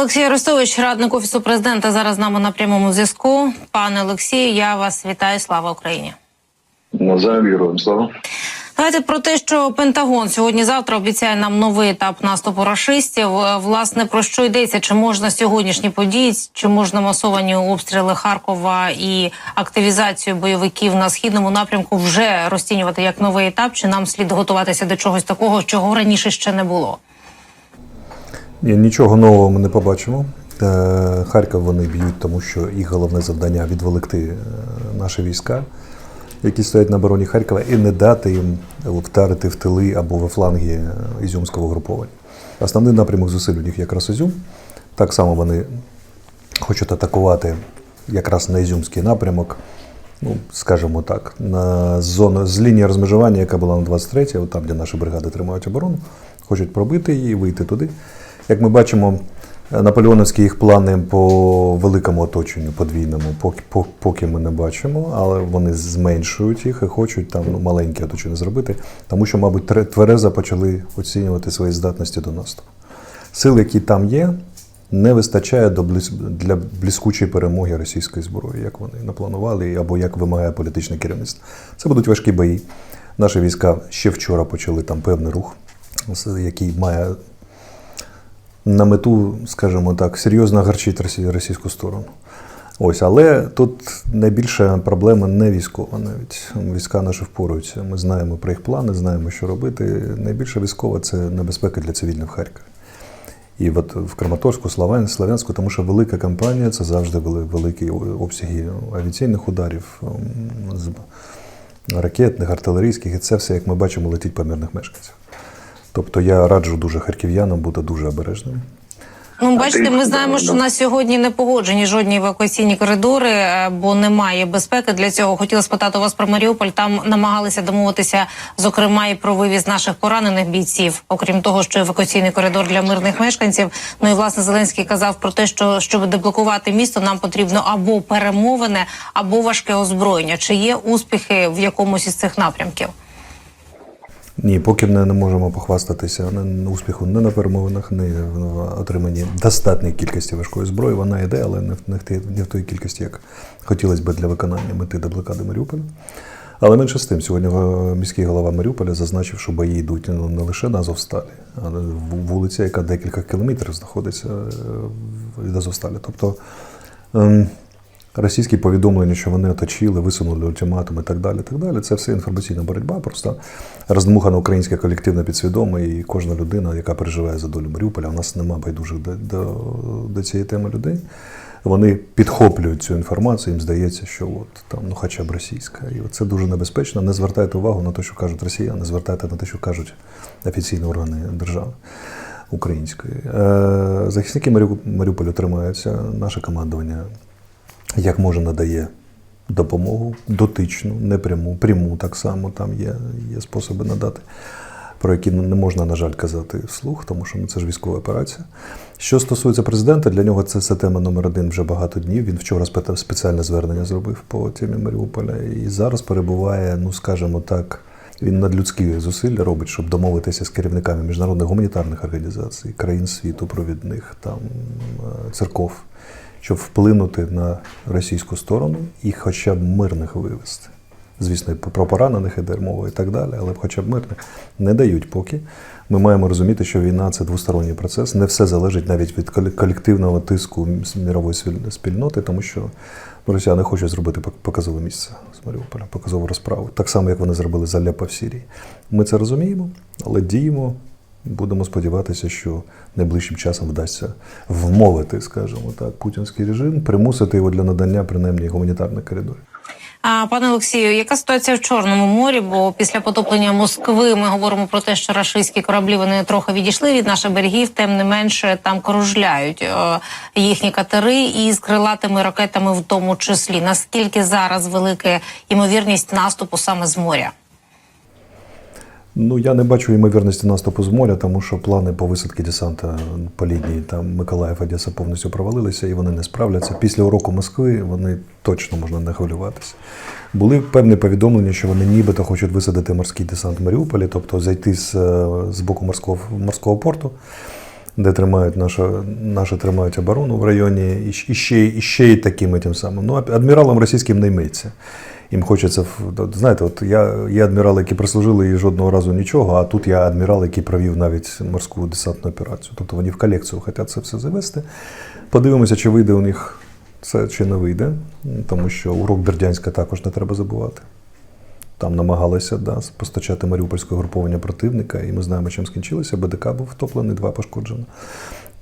Олексій Арестович, радник офісу президента, зараз з нами на прямому зв'язку. Пане Олексію, я вас вітаю. Слава Україні. Навзаєм героям слава. Давайте про те, що Пентагон сьогодні-завтра обіцяє нам новий етап наступу рашистів. Е, Власне про що йдеться? Чи можна сьогоднішні події, чи можна масовані обстріли Харкова і активізацію бойовиків на східному напрямку вже розцінювати як новий етап? Чи нам слід готуватися до чогось такого, чого раніше ще не було? Ні, нічого нового ми не побачимо. Е, Харків вони б'ють, тому що їх головне завдання відволікти е, наші війська, які стоять на обороні Харкова, і не дати їм вдарити в тили або в фланги е, Ізюмського груповання. Основний напрямок зусиль у них якраз Ізюм. Так само вони хочуть атакувати якраз на Ізюмський напрямок, ну, скажімо так, на зону з лінії розмежування, яка була на 23 от там, де наші бригади тримають оборону, хочуть пробити її, вийти туди. Як ми бачимо, наполеоновські їх плани по великому оточенню подвійному, поки, по- поки ми не бачимо, але вони зменшують їх і хочуть там ну, маленьке оточення зробити, тому що, мабуть, тверезо почали оцінювати свої здатності до наступу. Сил, які там є, не вистачає до блис... для блискучої перемоги російської зброї, як вони напланували, або як вимагає політичне керівництво. Це будуть важкі бої. Наші війська ще вчора почали там певний рух, який має на мету, скажімо так, серйозно гарчить російську сторону. Ось, але тут найбільша проблема не військова навіть. Війська наші впораються. Ми знаємо про їх плани, знаємо, що робити. Найбільша військова це небезпека для цивільних в Харкові. І от в Краматорську, Славянську, тому що велика кампанія це завжди вели- великі обсяги авіаційних ударів, ракетних, артилерійських, і це все, як ми бачимо, летить по мирних мешканцях. Тобто я раджу дуже харків'янам бути дуже обережними. Ну, бачите, ми знаємо, що на сьогодні не погоджені жодні евакуаційні коридори, е, бо немає безпеки для цього. Хотіла спитати у вас про Маріуполь. Там намагалися домовитися, зокрема, і про вивіз наших поранених бійців, окрім того, що евакуаційний коридор для мирних мешканців. Ну і власне Зеленський казав про те, що щоб деблокувати місто, нам потрібно або перемовини, або важке озброєння. Чи є успіхи в якомусь із цих напрямків? Ні, поки не, не можемо похвастатися успіху не на перемовинах, не в отриманні достатньої кількості важкої зброї. Вона йде, але не в, не в, в той кількості, як хотілося б для виконання мети деблокади Маріуполя. Але менше з тим, сьогодні е, міський голова Маріуполя зазначив, що бої йдуть не лише на Азовсталі, а вулиця, яка декілька кілометрів знаходиться е, від Азовсталі. Тобто ем, російські повідомлення, що вони оточили, висунули ультиматум і так далі. так далі. Це все інформаційна боротьба, просто роздмухана українська колективна підсвідома, і кожна людина, яка переживає за долю Маріуполя, у нас нема байдужих до, до, до цієї теми людей. Вони підхоплюють цю інформацію, їм здається, що от там ну хоча б російська. І це дуже небезпечно. Не звертайте увагу на те, що кажуть росіяни, звертайте на те, що кажуть офіційні органи держави української. Е, захисники Маріу- Маріуполя тримаються, наше командування як може надає допомогу дотичну, непряму, пряму так само там є, є способи надати, про які не можна, на жаль, казати вслух, тому що ну, це ж військова операція. Що стосується президента, для нього це, це тема номер один вже багато днів. Він вчора спе- спеціальне звернення зробив по темі Маріуполя і зараз перебуває, ну скажімо так. Він надлюдські зусилля робить, щоб домовитися з керівниками міжнародних гуманітарних організацій, країн світу, провідних там е, церков, щоб вплинути на російську сторону і хоча б мирних вивести. Звісно, про поранених іде мова і так далі, але хоча б мирних не дають поки. Ми маємо розуміти, що війна це двосторонній процес. Не все залежить навіть від коле- колективного тиску мірової спільноти, тому що росіяни хочуть зробити пок- показове місце з Маріуполя, показову розправу. Так само, як вони зробили з Алеппо в Сірії. Ми це розуміємо, але діємо. Будемо сподіватися, що найближчим часом вдасться вмовити, скажімо так, путінський режим, примусити його для надання принаймні гуманітарних коридорів. А пане Олексію, яка ситуація в Чорному морі? Бо після потоплення Москви ми говоримо про те, що рашистські кораблі вони трохи відійшли від наших берегів, тим не менше там кружляють е, їхні катери і з крилатими ракетами, в тому числі. Наскільки зараз велика ймовірність наступу саме з моря? Ну, я не бачу ймовірності наступу з моря, тому що плани по висадці десанта по лінії там Миколаїв Одеса повністю провалилися і вони не справляться. Після уроку Москви вони точно можна не хвилюватися. Були певні повідомлення, що вони нібито хочуть висадити морський десант в Маріуполі, тобто зайти з, е, з боку морського, морського порту. де тримають нашу, наші тримають оборону в районі, і, ще, і ще й такими тим самим. Ну, адміралом російським не йметься. Їм хочеться, знаєте, от я є адмірали, які прослужили і жодного разу нічого, а тут я адмірал, який провів навіть морську десантну операцію. Тобто вони в колекцію хочуть це все завести. Подивимося, чи вийде у них це чи не вийде, тому що урок Бердянська також не треба забувати. Там намагалися да, постачати маріупольське груповання противника, і ми знаємо, чим скінчилося. БДК був втоплений, два пошкоджено.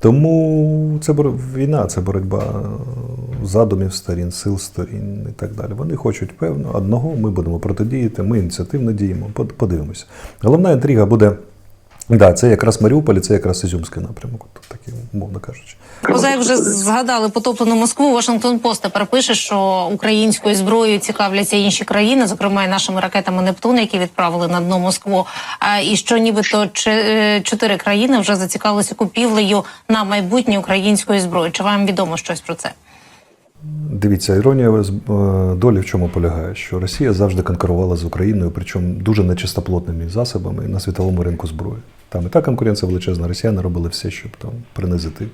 Тому це війна, це боротьба е, задумів сторін, сил сторін і так далі. Вони хочуть певно одного, ми будемо протидіяти, ми ініціативно діємо. Подивимося. Головна інтрига буде. Да, це якраз Маріуполь, це якраз Ізюмський напрямок, такий, умовно кажучи. Поза вже згадали потоплену Москву. Вашингтон Пост тепер пише, що українською зброєю цікавляться інші країни, зокрема і нашими ракетами Нептун, які відправили на дно Москву. А і що нібито е, чотири країни вже зацікавилися купівлею на майбутнє української зброї. Чи вам відомо щось про це? Дивіться, іронія е, долі в чому полягає, що Росія завжди конкурувала з Україною, причому дуже нечистоплотними засобами на світовому ринку зброї. Там і та конкуренція величезна. Росіяни робили все, щоб там принизити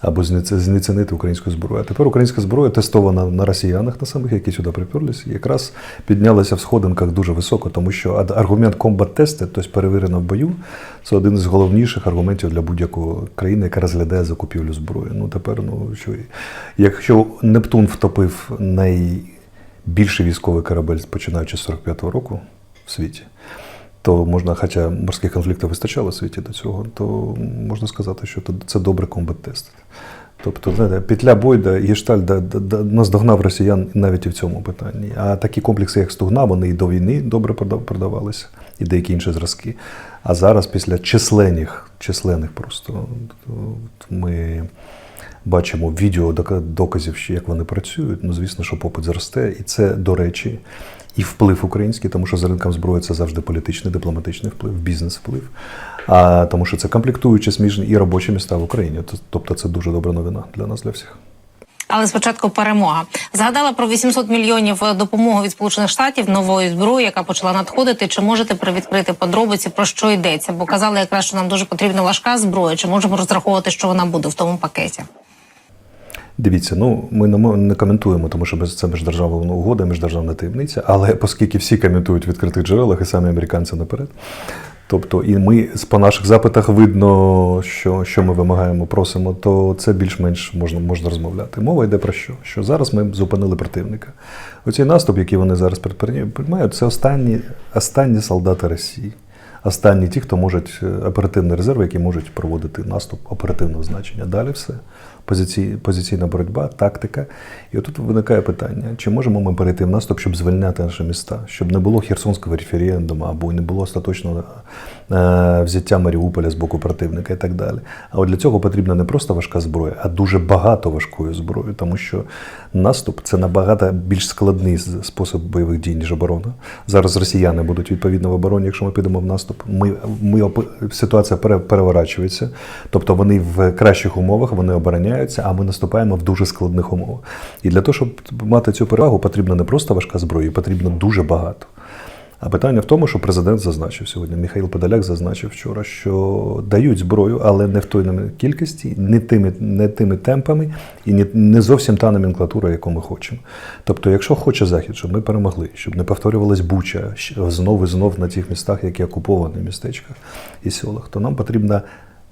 або знецінити українську зброю. А тепер українська зброя тестована на росіянах на самих, які сюди приперлись, якраз піднялася в сходинках дуже високо, тому що аргумент комбат тести, тобто перевірено в бою, це один із головніших аргументів для будь-якої країни, яка розглядає закупівлю зброї. Ну тепер, ну що якщо Нептун втопив найбільший військовий корабель, починаючи з 45-го року в світі. То можна, хоча морських конфліктів вистачало в світі до цього, то можна сказати, що це добре комбат-тест. Тобто, знаєте, петля Бойда і Гешталь да, да, да, наздогнав росіян навіть і в цьому питанні. А такі комплекси, як Стугна, вони і до війни добре продавалися, і деякі інші зразки. А зараз, після численних, численних просто от ми бачимо відео дока- доказів, що як вони працюють. Ну, звісно, що попит зросте. І це, до речі, і вплив український, тому що за ринком зброї це завжди політичний, дипломатичний вплив, бізнес-вплив. А тому що це комплектуючі сміжні і робочі міста в Україні. Тобто це дуже добра новина для нас, для всіх. Але спочатку перемога. Згадала про 800 мільйонів е, допомоги від Сполучених Штатів нової зброї, яка почала надходити. Чи можете привідкрити подробиці про що йдеться? Бо казали якраз, що нам дуже потрібна важка зброя. Чи можемо розраховувати, що вона буде в тому пакеті? Дивіться, ну ми не, коментуємо, тому що це міждержавна угода, міждержавна таємниця. Але оскільки всі коментують в відкритих джерелах, і самі американці наперед. Тобто, і ми по наших запитах видно, що, що ми вимагаємо, просимо, то це більш-менш можна, можна розмовляти. Мова йде про що? Що зараз ми зупинили противника. Оцей наступ, який вони зараз приймають, це останні, останні солдати Росії. Останні ті, хто можуть е, оперативний резерв, які можуть проводити наступ оперативного значення. Далі все. Позицій, позиційна боротьба, тактика. І отут виникає питання: чи можемо ми перейти в наступ, щоб звільняти наші міста, щоб не було Херсонського референдуму або не було остаточного взяття Маріуполя з боку противника і так далі. А от для цього потрібна не просто важка зброя, а дуже багато важкої зброї, тому що наступ це набагато більш складний спосіб бойових дій, ніж оборона. Зараз росіяни будуть відповідно в обороні, якщо ми підемо в наступ. Ми, ми ситуація переворачується, тобто вони в кращих умовах вони обороняються, а ми наступаємо в дуже складних умовах. І для того, щоб мати цю перевагу, потрібна не просто важка зброя, потрібно дуже багато. А питання в тому, що президент зазначив сьогодні, Михайло Подоляк зазначив вчора, що дають зброю, але не в той кількості, не тими, не тими темпами і не, зовсім та номенклатура, яку ми хочемо. Тобто, якщо хоче Захід, щоб ми перемогли, щоб не повторювалась Буча знов і знов на тих містах, які окуповані містечках і селах, то нам потрібна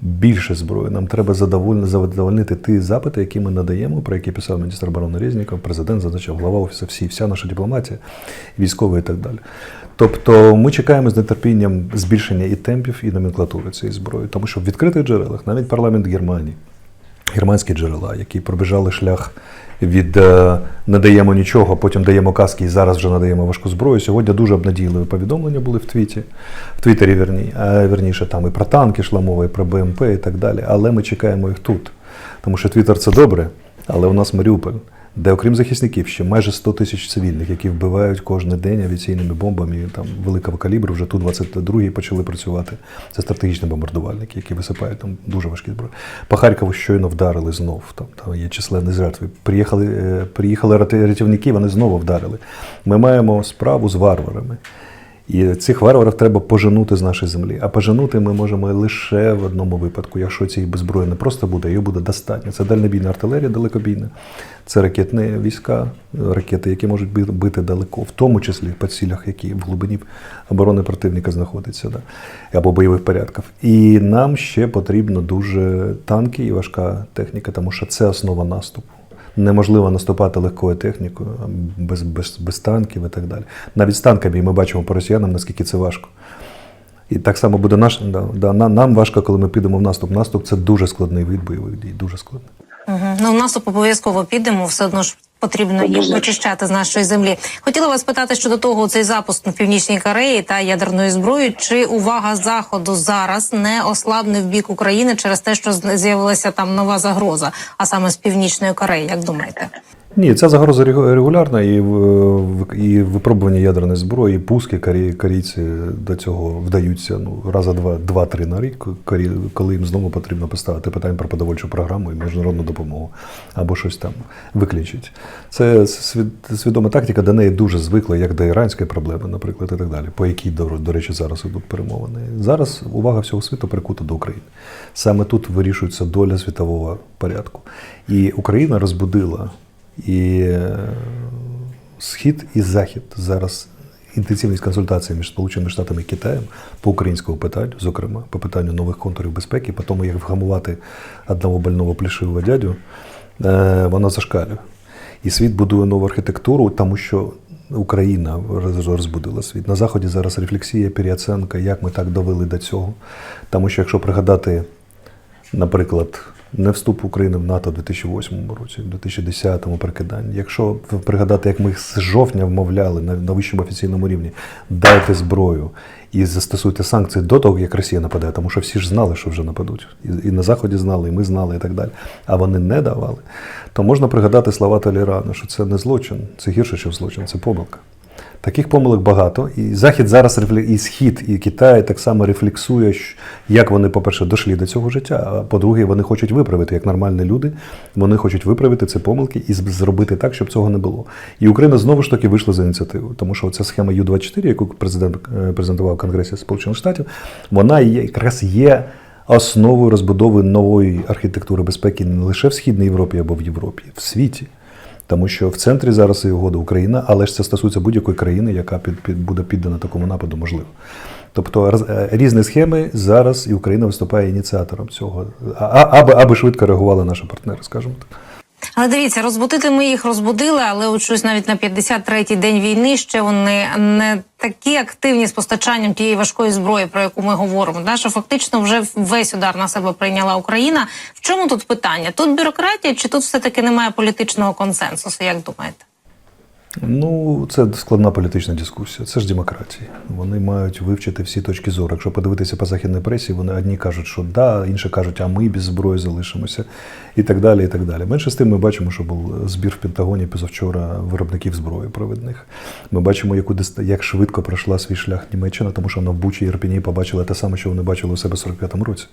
більше зброї. Нам треба задовольнити, ті запити, які ми надаємо, про які писав міністр оборони Резніков, президент зазначав, глава офісу, всі, вся наша дипломатія, військова і так далі. Тобто ми чекаємо з нетерпінням збільшення і темпів, і номенклатури цієї зброї, тому що в відкритих джерелах, навіть парламент Германії, германські джерела, які пробіжали шлях від е, не даємо нічого, потім даємо каски і зараз вже надаємо важку зброю. Сьогодні дуже обнадійливі повідомлення були в твіті, в Твіттері, верні, верніше там і про танки йшла мова, і про БМП і так далі. Але ми чекаємо їх тут. Тому що Твіттер це добре, але у нас Маріуполь, де, окрім захисників, ще майже 100 тисяч цивільних, які вбивають кожен день авіаційними бомбами, там великого калібру, вже ту 22 почали працювати. Це стратегічні бомбардувальники, які висипають там дуже важкі зброї. По Харкову щойно вдарили знов. Там, там є численні жертви. Приїхали, е, приїхали рятівники, вони знову вдарили. Ми маємо справу з варварами. І цих варварів треба поженути з нашої землі. А поженути ми можемо лише в одному випадку, якщо цієї беззброї не просто буде, її буде достатньо. Це дальнобійна артилерія далекобійна, це ракетні війська, ракети, які можуть би- бити далеко, в тому числі по цілях, які в глибині оборони противника знаходяться, да, або бойових порядків. І нам ще потрібно дуже танки і важка техніка, тому що це основа наступу. Неможливо наступати легкою технікою, без, без, без танків і так далі. Навіть з танками ми бачимо по росіянам, наскільки це важко. І так само буде наш, да, нам, важко, коли ми підемо в наступ. Наступ це дуже складний вид бойових дій, дуже складний. Угу. Ну, в наступ обов'язково підемо, все одно ж потрібно їх очищати з нашої землі. Хотіла вас питати щодо того, цей запуск на північній Кореї та ядерної зброї. Чи увага заходу зараз не ослабне в бік України через те, що з'явилася там нова загроза, а саме з північної Кореї? Як думаєте? Ні, ця загроза регулярна, і, і випробування ядерної зброї, пуски корей, до цього вдаються ну, раза два, два-три на рік, коли їм знову потрібно поставити питання про продовольчу програму і міжнародну допомогу або щось там виключить. Це свідома тактика, до неї дуже звикла, як до іранської проблеми, наприклад, і так далі, по якій, до речі, зараз ідуть перемовини. Зараз увага всього світу прикута до України. Саме тут вирішується доля світового порядку. І Україна розбудила і е, Схід і Захід зараз інтенсивність консультацій між Сполученими Штатами і Китаєм по українському питанню, зокрема, по питанню нових контурів безпеки, по тому, як вгамувати одного больного плішивого дядю, е, вона зашкалює. І світ будує нову архітектуру, тому що Україна розбудила світ. На Заході зараз рефлексія, переоценка, як ми так довели до цього. Тому що якщо пригадати наприклад, не вступ України в НАТО в 2008 році, в 2010 прикиданні. Якщо пригадати, як ми з жовтня вмовляли на, вищому офіційному рівні, дайте зброю і застосуйте санкції до того, як Росія нападе, тому що всі ж знали, що вже нападуть. І, і на Заході знали, і ми знали, і так далі. А вони не давали. То можна пригадати слова Талірана, що це не злочин, це гірше, ніж злочин, це помилка. Таких помилок багато, і Захід зараз і Схід, і Китай так само рефлексує, як вони, по-перше, дійшли до цього життя. А по-друге, вони хочуть виправити, як нормальні люди, вони хочуть виправити ці помилки і зробити так, щоб цього не було. І Україна знову ж таки вийшла за ініціативу, тому що ця схема Ю-24, яку президент е, презентував в Конгресі Сполучених Штатів, вона є якраз є основою розбудови нової архітектури безпеки не лише в Східній Європі або в Європі, в світі. Тому що в центрі зараз і угода Україна, але ж це стосується будь-якої країни, яка під, під, буде піддана такому нападу, можливо. Тобто е, різні схеми зараз і Україна виступає ініціатором цього, аби, аби швидко реагували наші партнери, скажімо так. Але дивіться, розбудити ми їх розбудили, але от щось навіть на 53-й день війни ще вони не такі активні з постачанням тієї важкої зброї, про яку ми говоримо. Да? Що фактично вже весь удар на себе прийняла Україна. В чому тут питання? Тут бюрократія, чи тут все таки немає політичного консенсусу? Як думаєте? Ну, це складна політична дискусія. Це ж демократія. Вони мають вивчити всі точки зору. Якщо подивитися по західній пресі, вони одні кажуть, що да, інші кажуть, а ми без зброї залишимося, і так далі. і так далі. Менше з тим, ми бачимо, що був збір в Пентагоні позавчора виробників зброї провідних. Ми бачимо, яку як швидко пройшла свій шлях Німеччина, тому що вона в Бучі і Ірпіні побачила те саме, що вони бачили у себе в 45-му році.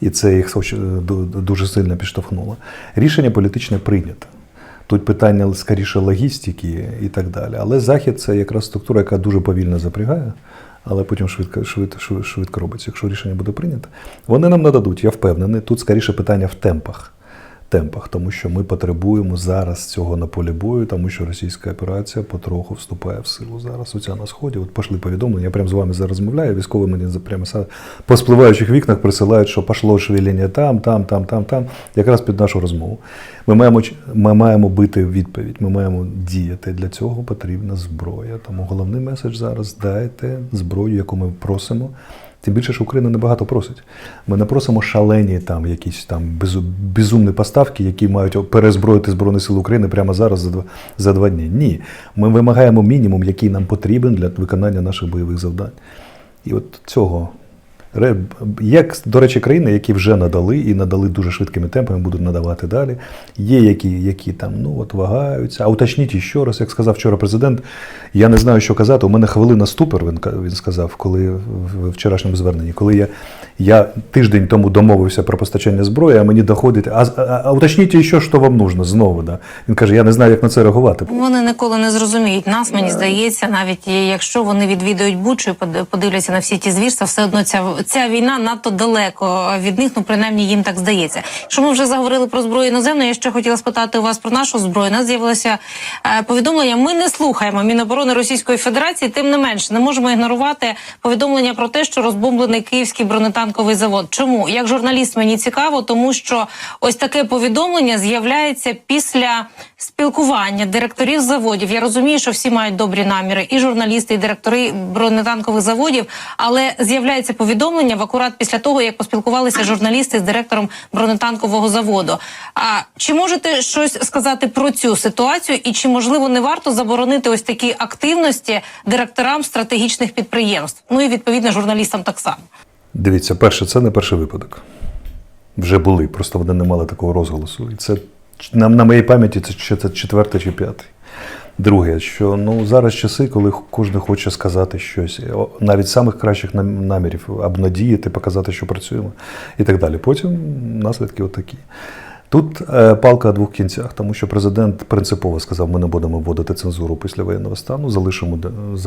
І це їх хоч- дуже сильно підштовхнуло. Рішення політичне прийнято. Тут питання скоріше логістики і так далі. Але Захід це якраз структура, яка дуже повільно запрягає, але потім швидко, швидко, швидко, робиться. Якщо рішення буде прийнято, вони нам нададуть, я впевнений. Тут скоріше питання в темпах. Темпах, тому що ми потребуємо зараз цього на полі бою, тому що російська операція потроху вступає в силу зараз. Оця на сході. От пошли повідомлення. Я прямо з вами зараз розмовляю. Військові мені за- прямо са- по спливаючих вікнах присилають, що пішло шевеління там, там, там, там, там, якраз під нашу розмову. Ми маємо, ми маємо бити відповідь, ми маємо діяти. Для цього потрібна зброя. Тому головний меседж зараз дайте зброю, яку ми просимо. Тим більше, що Україна небагато просить. Ми не просимо шалені там якісь там безумні поставки, які мають перезброїти Збройні Сили України прямо зараз за два, за два дні. Ні. Ми вимагаємо мінімум, який нам потрібен для виконання наших бойових завдань. І от цього Є, до речі, країни, які вже надали і надали дуже швидкими темпами, будуть надавати далі. Є які, які там ну от вагаються. А уточніть ще раз, як сказав вчора президент, я не знаю, що казати. У мене хвилина ступор, він, він сказав, коли в в вчорашньому зверненні, коли я, я тиждень тому домовився про постачання зброї, а мені доходить, а, а, а уточніть ще, що вам нужно знову. Да? Він каже, я не знаю, як на це реагувати. Вони ніколи не зрозуміють нас, мені здається, навіть якщо вони відвідують Бучу і подивляться на всі ті звірства, все одно ця, ця війна надто далеко від них, ну принаймні їм так здається. Якщо ми вже заговорили про зброю іноземну, я ще хотіла спитати у вас про нашу зброю. У нас з'явилося е, повідомлення. Ми не слухаємо Міноборони Російської Федерації, тим не менше не можемо ігнорувати повідомлення про те, що розбомблений київський бронетанковий завод. Чому як журналіст мені цікаво, тому що ось таке повідомлення з'являється після спілкування директорів заводів. Я розумію, що всі мають добрі наміри, і журналісти, і директори бронетанкових заводів. Але з'являється повідомлення в акурат після того, як поспілкувалися журналісти з директором бронетанкового заводу. А чи можете щось сказати про цю ситуацію, і чи можливо не варто заборонити ось такі активності директорам стратегічних підприємств? Ну і відповідно журналістам так само. Дивіться, перше, це не перший випадок. Вже були, просто вони не мали такого розголосу. І це на, на моїй пам'яті це, це четвертий чи п'ятий. Друге, що ну зараз часи, коли кожен хоче сказати щось, навіть самих кращих нам- намірів, обнадіяти, показати, що працюємо, і так далі. Потім наслідки отакі. Тут е, палка о двох кінцях, тому що президент принципово сказав, ми не будемо вводити цензуру після воєнного стану, залишимо,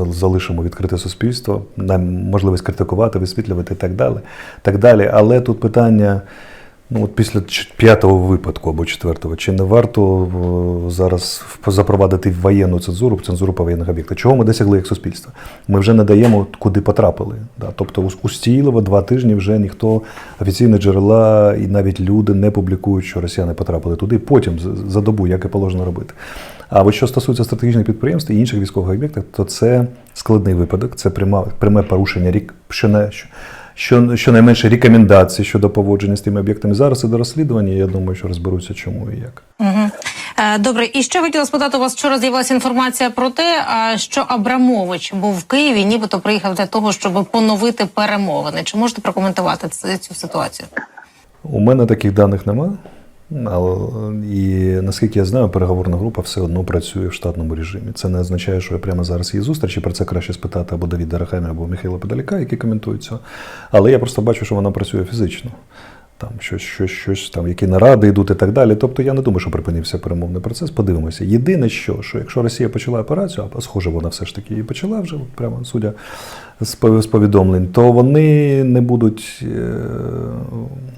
залишимо відкрите суспільство, нам можливість критикувати, висвітлювати і так далі. Так далі. Але тут питання. Ну, от після п'ятого випадку або четвертого, чи не варто о, зараз запровадити воєнну цензуру, цензуру по воєнних об'єктах? Чого ми досягли як суспільство? Ми вже не даємо, куди потрапили. Да? Тобто у- Стійлова два тижні вже ніхто офіційні джерела і навіть люди не публікують, що росіяни потрапили туди. Потім за добу, як і положено робити. А от що стосується стратегічних підприємств і інших військових об'єктів, то це складний випадок, це пряме порушення рік, що не щонайменше рекомендації щодо поводження з тими об'єктами. Зараз іде розслідування, я думаю, що розберуться, чому і як. Угу. Е, добре, і ще хотіла спитати у вас, вчора з'явилася інформація про те, що Абрамович був в Києві, нібито приїхав для того, щоб поновити перемовини. Чи можете прокоментувати цю ситуацію? У мене таких даних немає. І наскільки я знаю, переговорна група все одно працює в штатному режимі. Це не означає, що я прямо зараз є зустрічі. Про це краще спитати або Давіда Рахамі, або Михайла Подоляка, які коментують це. Але я просто бачу, що вона працює фізично. Там щось, щось, щось там, які наради йдуть і так далі. Тобто я не думаю, що припинився перемовний процес. Подивимося. Єдине, що, що якщо Росія почала операцію, а схоже, вона все ж таки її почала вже, прямо судя з пов- повідомлень, то вони не будуть, е,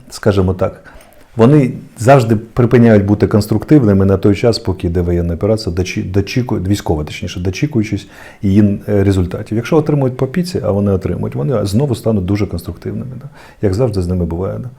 скажімо так. Вони завжди припиняють бути конструктивними на той час, поки йде воєнна операція, дочі- дочіку військова, точніше, дочікуючись її е, результатів. Якщо отримують по піці, а вони отримують, вони знову стануть дуже конструктивними. Да? Як завжди з ними буває. Да?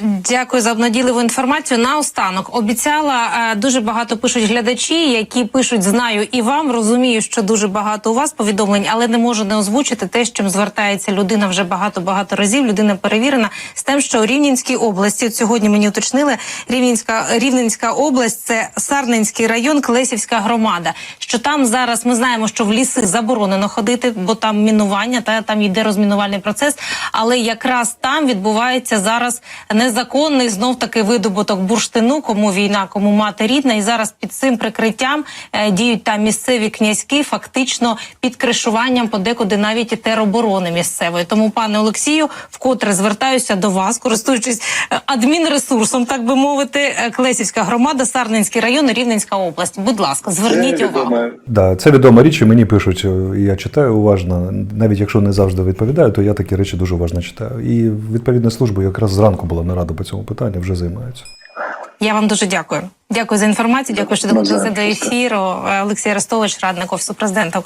Дякую за обнадійливу інформацію. Наостанок обіцяла е, дуже багато пишуть глядачі, які пишуть знаю і вам. Розумію, що дуже багато у вас повідомлень, але не можу не озвучити те, з чим звертається людина вже багато багато разів. Людина перевірена з тим, що у Рівненській області от сьогодні мені уточнили. Рівненська Рівненська область це Сарненський район, Клесівська громада. Що там зараз ми знаємо, що в ліси заборонено ходити, бо там мінування та там йде розмінувальний процес. Але якраз там відбувається зараз незаконний знов таки видобуток бурштину, кому війна, кому мати рідна. І зараз під цим прикриттям е, діють там місцеві князьки, фактично під кришуванням подекуди навіть і тероборони місцевої. Тому, пане Олексію, вкотре звертаюся до вас, користуючись е, адмінресурсом, так би мовити, е, Клесівська громада, Сарненський район, Рівненська область. Будь ласка, зверніть Це увагу. Да, це відома річ, і мені пишуть, і я читаю уважно. Навіть якщо не завжди відповідаю, то я такі речі дуже уважно читаю. І відповідна служба якраз зранку була нарада по цьому питанню, вже займаються. Я вам дуже дякую. Дякую за інформацію. Дякую, що долучилися до ефіру. Олексій Ростович, радник офісу президента.